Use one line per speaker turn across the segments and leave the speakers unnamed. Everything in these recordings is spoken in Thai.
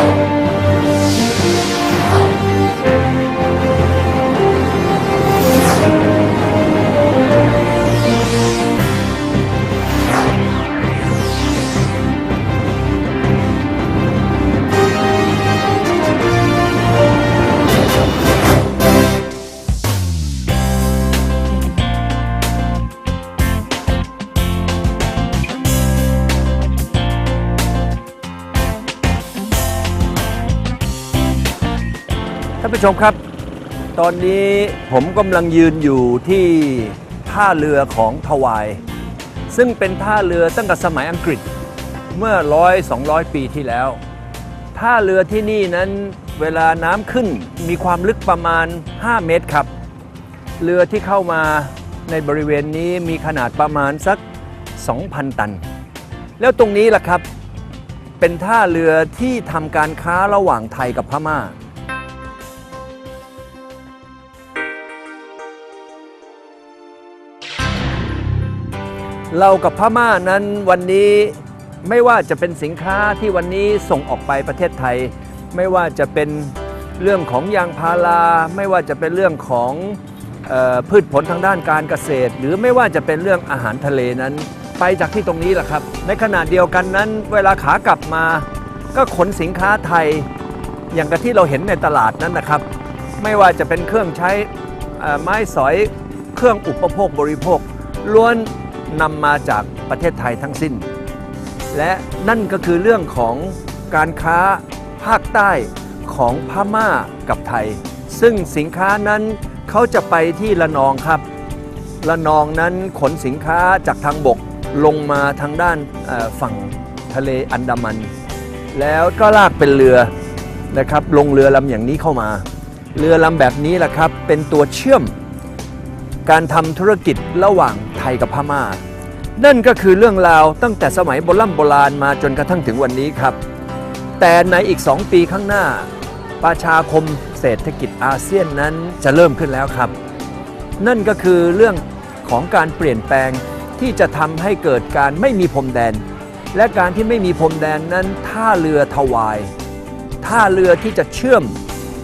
Thank you. ท่านผู้ชมครับ ตอนนี้ผมกำลังยืนอยู่ที่ท่าเรือของทวาย ซึ่งเป็นท่าเรือตั้งแต่สมัยอังกฤษเมื่อร้อยสองร้อยปีที่แล้ว ท่าเรือที่นี่นั้นเวลาน้ำขึ้นมีความลึกประมาณ 5 เมตรครับ เรือที่เข้ามาในบริเวณนี้มีขนาดประมาณสัก 2,000 ตัน แล้วตรงนี้ล่ะครับ เป็นท่าเรือที่ทำการค้าระหว่างไทยกับพม่า เรากับพม่านั้นวันนี้ไม่ว่าจะเป็นสินค้าที่วันนี้ส่งออกไปประเทศไทย ไม่ว่าจะเป็นเรื่องของยางพารา ไม่ว่าจะเป็นเรื่องของออพืชผลทางด้านการเกษตร หรือไม่ว่าจะเป็นเรื่องอาหารทะเลนั้น ไปจากที่ตรงนี้แหละครับ ในขณะเดียวกันนั้น เวลาขากลับมา ก็ขนสินค้าไทย อย่างกับที่เราเห็นในตลาดนั้นนะครับ ไม่ว่าจะเป็นเครื่องใช้ไม้สอยเครื่องอุปโภคบริโภคล้วน นำมาจากประเทศไทยทั้งสิ้น และนั่นก็คือเรื่องของการค้าภาคใต้ของพม่ากับไทย ซึ่งสินค้านั้นเขาจะไปที่ละนองครับละนองนั้นขนสินค้าจากทางบกลงมาทางด้านฝั่งทะเลอันดามัน แล้วก็ลากเป็นเรือนะครับลงเรือลำอย่างนี้เข้ามา เรือลำแบบนี้แหละครับเป็นตัวเชื่อม การทำธุรกิจระหว่างไทยกับพม่า นั่นก็คือเรื่องราวตั้งแต่สมัยโบราณโบราณมาจนกระทั่งถึงวันนี้ครับ แต่ในอีก 2 ปีข้างหน้า ประชาคมเศรษฐกิจอาเซียนนั้นจะเริ่มขึ้นแล้วครับ นั่นก็คือเรื่องของการเปลี่ยนแปลงที่จะทำให้เกิดการไม่มีพรมแดน และการที่ไม่มีพรมแดนนั้นท่าเรือทวายท่าเรือที่จะเชื่อม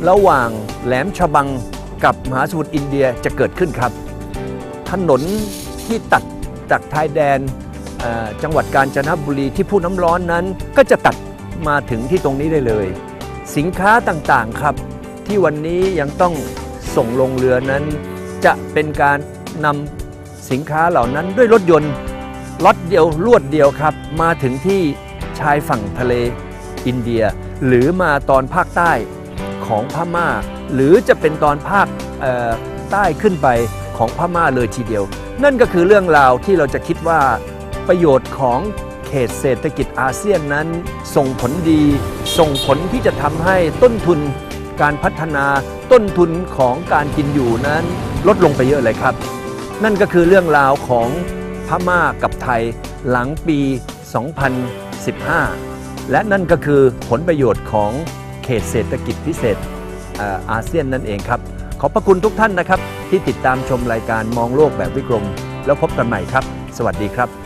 ระหว่างแหลมฉบังกับมหาสมุทรอินเดียจะเกิดขึ้นครับ ถนนที่ตัดจากชายแดนจังหวัดกาญจนบุรีที่ผู้น้ำร้อนนั้น ก็จะตัดมาถึงที่ตรงนี้ได้เลย สินค้าต่างๆครับ ที่วันนี้ยังต้องส่งลงเรือนั้น จะเป็นการนำสินค้าเหล่านั้นด้วยรถยนต์ล็อตเดียวลวดเดียวครับ มาถึงที่ชายฝั่งทะเลอินเดีย หรือมาตอนภาคใต้ของพม่า หรือจะเป็นตอนภาคใต้ขึ้นไป ของพม่าเลยทีเดียว นั่นก็คือเรื่องราวที่เราจะคิดว่าประโยชน์ของเขตเศรษฐกิจอาเซียนนั้น ส่งผลดี ส่งผลที่จะทำให้ต้นทุนการพัฒนาต้นทุนของการกินอยู่นั้น ลดลงไปเยอะเลยครับ นั่นก็คือเรื่องราวของพม่ากับไทยหลังปี 2015 และนั่นก็คือผลประโยชน์ของเขตเศรษฐกิจพิเศษอาเซียนนั่นเองครับ ขอบพระคุณทุกท่านนะครับ ที่ติดตามชมรายการมองโลกแบบวิกรม แล้วพบกันใหม่ครับ สวัสดีครับ